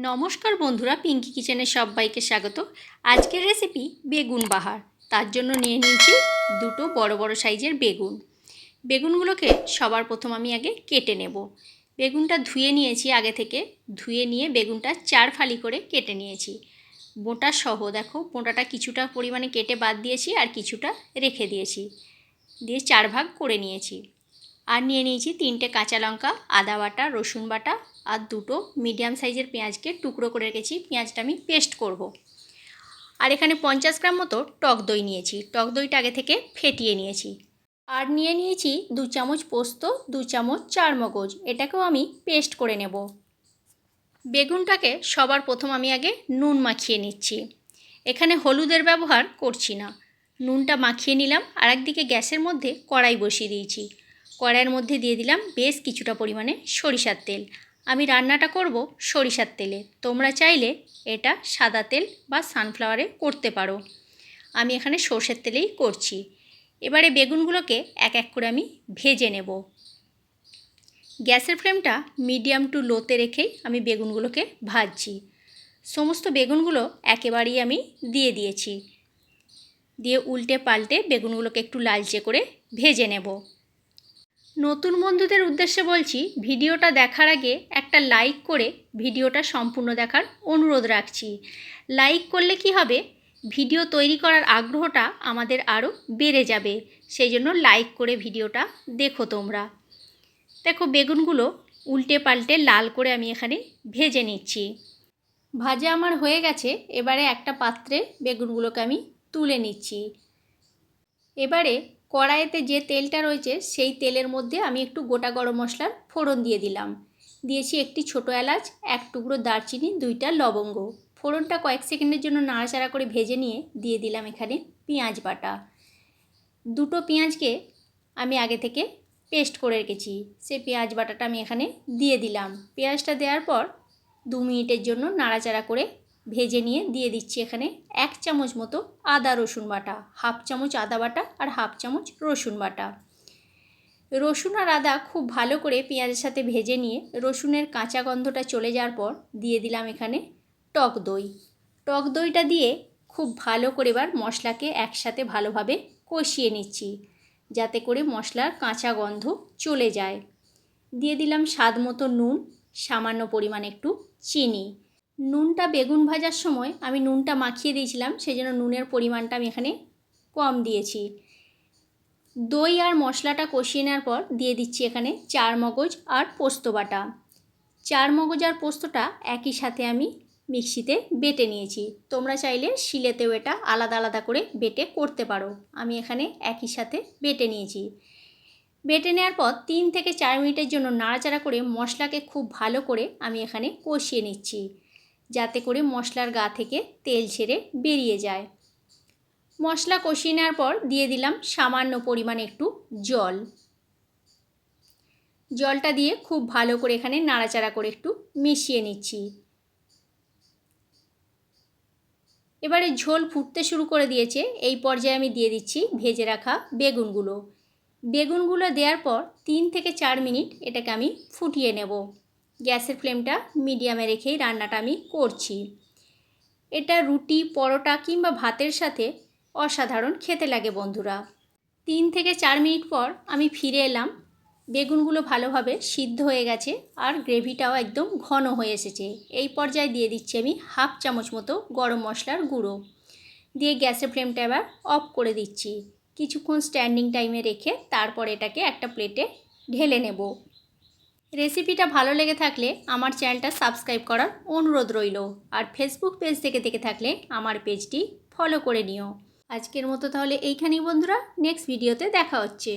নমস্কার বন্ধুরা পিঙ্কি কিচেনে সবাইকে স্বাগত। আজকের রেসিপি বেগুন বাহার। তার জন্য নিয়ে নিয়েছি দুটো বড় বড় সাইজের বেগুন। বেগুনগুলোকে সবার প্রথম আমি আগে কেটে নেব। বেগুনটা ধুয়ে নিয়েছি আগে থেকে। ধুয়ে নিয়ে বেগুনটা চার ফালি করে কেটে নিয়েছি। বোঁটা সহ, দেখো, বোঁটাটা কিছুটা পরিমাণে কেটে বাদ দিয়েছি আর কিছুটা রেখে দিয়েছি। দিয়ে চার ভাগ করে নিয়েছি। আর নিয়ে নিয়েছি তিনটে কাঁচা লঙ্কা, আদা বাটা, রসুন বাটা আর দুটো মিডিয়াম সাইজের পেঁয়াজকে টুকরো করে রেখেছি। পেঁয়াজটা আমি পেস্ট করব। আর এখানে পঞ্চাশ গ্রাম মতো টক দই নিয়েছি। টক দইটা আগে থেকে ফেটিয়ে নিয়েছি। আর নিয়ে নিয়েছি দু চামচ পোস্ত, দু চামচ চার মগজ। এটাকেও আমি পেস্ট করে নেব। বেগুনটাকে সবার প্রথম আমি আগে নুন মাখিয়ে নিচ্ছি। এখানে হলুদের ব্যবহার করছি না। নুনটা মাখিয়ে নিলাম। আর একদিকে গ্যাসের মধ্যে কড়াই বসিয়ে দিয়েছি। কড়াইয়ের মধ্যে দিয়ে দিলাম বেশ কিছুটা পরিমাণে সরিষার তেল। আমি রান্নাটা করব সরিষার তেলে। তোমরা চাইলে এটা সাদা তেল বা সানফ্লাওয়ারে করতে পারো। আমি এখানে সর্ষের তেলেই করছি। এবারে বেগুনগুলোকে এক এক করে আমি ভেজে নেব। গ্যাসের ফ্লেমটা মিডিয়াম টু লোতে রেখেই আমি বেগুনগুলোকে ভাজছি। সমস্ত বেগুনগুলো একেবারেই আমি দিয়ে দিয়েছি। দিয়ে উল্টে পাল্টে বেগুনগুলোকে একটু লালচে করে ভেজে নেব। নতুন বন্ধুদের উদ্দেশ্যে বলছি, ভিডিওটা দেখার আগে একটা লাইক করে ভিডিওটা সম্পূর্ণ দেখার অনুরোধ রাখছি। লাইক করলে কি হবে? ভিডিও তৈরি করার আগ্রহটা আমাদের আরও বেড়ে যাবে। সেই জন্য লাইক করে ভিডিওটা দেখো তোমরা। দেখো বেগুনগুলো উল্টে পাল্টে লাল করে আমি এখানে ভেজে নিচ্ছি। ভাজা আমার হয়ে গেছে, এবারে একটা পাত্রে বেগুনগুলোকে আমি তুলে নিচ্ছি। এবারে কড়াইতে যে তেলটা রয়েছে, সেই তেলের মধ্যে আমি একটু গোটা গরম মশলার ফোড়ন দিয়ে দিলাম। দিয়েছি একটি ছোটো এলাচ, এক টুকরো দারচিনি, দুইটা লবঙ্গ। ফোড়নটা কয়েক সেকেন্ডের জন্য নাড়াচাড়া করে ভেজে নিয়ে দিয়ে দিলাম এখানে পেঁয়াজ বাটা। দুটো পেঁয়াজকে আমি আগে থেকে পেস্ট করে রেখেছি। সেই পেঁয়াজ বাটাটা আমি এখানে দিয়ে দিলাম। পেঁয়াজটা দেওয়ার পর দু মিনিটের জন্য নাড়াচাড়া করে ভেজে নিয়ে দিয়ে দিচ্ছি এখানে এক চামচ মতো আদা রসুন বাটা, হাফ চামচ আদা বাটা আর হাফ চামচ রসুন বাটা। রসুন আর আদা খুব ভালো করে পেঁয়াজের সাথে ভেজে নিয়ে রসুনের কাঁচা গন্ধটা চলে যাওয়ার পর দিয়ে দিলাম এখানে টক দই। টক দইটা দিয়ে খুব ভালো করে এবার মশলাকে একসাথে ভালোভাবে কষিয়ে নিচ্ছি, যাতে করে মশলার কাঁচা গন্ধ চলে যায়। দিয়ে দিলাম স্বাদ মতো নুন, সামান্য পরিমাণ একটু চিনি। নুনটা বেগুন ভাজার সময় আমি নুনটা মাখিয়ে দিয়েছিলাম সেই জন্য নুনের পরিমাণটা আমি এখানে কম দিয়েছি। দই আর মশলাটা কষিয়ে নেওয়ার পর দিয়ে দিচ্ছি এখানে চার মগজ আর পোস্ত বাটা। চার মগজ আর পোস্তটা একই সাথে আমি মিক্সিতে বেটে নিয়েছি। তোমরা চাইলে শিলেতেও এটা আলাদা আলাদা করে বেটে করতে পারো। আমি এখানে একই সাথে বেটে নিয়েছি। বেটে নেওয়ার পর তিন থেকে চার মিনিটের জন্য নাড়াচাড়া করে মশলাকে খুব ভালো করে আমি এখানে কষিয়ে নিচ্ছি। যাতে করে মশলার গা থেকে তেল ছেড়ে বেরিয়ে যায়। মশলা কষিয়ে নেওয়ার পর দিয়ে দিলাম সামান্য পরিমাণ একটু জল। জলটা দিয়ে খুব ভালো করে এখানে নাড়াচাড়া করে একটু মিশিয়ে নিচ্ছি। এবারে ঝোল ফুটতে শুরু করে দিয়েছে। এই পর্যায়ে আমি দিয়ে দিচ্ছি ভেজে রাখা বেগুনগুলো। বেগুনগুলো দেওয়ার পর তিন থেকে চার মিনিট এটাকে আমি ফুটিয়ে নেব। গ্যাসের ফ্লেমটা মিডিয়ামে রেখেই রান্নাটা আমি করছি। এটা রুটি, পরোটা কিংবা ভাতের সাথে অসাধারণ খেতে লাগে বন্ধুরা। তিন থেকে চার মিনিট পর আমি ফিরে এলাম। বেগুনগুলো ভালোভাবে সিদ্ধ হয়ে গেছে আর গ্রেভিটাও একদম ঘন হয়ে এসেছে। এই পর্যায়ে দিয়ে দিচ্ছি আমি হাফ চামচ মতো গরম মশলার গুঁড়ো। দিয়ে গ্যাসের ফ্লেমটা এবার অফ করে দিচ্ছি। কিছুক্ষণ স্ট্যান্ডিং টাইমে রেখে তারপর এটাকে একটা প্লেটে ঢেলে নেব। রেসিপিটা ভালো লেগে থাকলে আমার চ্যানেলটা সাবস্ক্রাইব করার অনুরোধ রইল। আর ফেসবুক পেজ থেকে দেখে থাকলে আমার পেজটি ফলো করে নিও। আজকের মতো তাহলে এইখানেই বন্ধুরা নেক্সট ভিডিওতে দেখা হচ্ছে।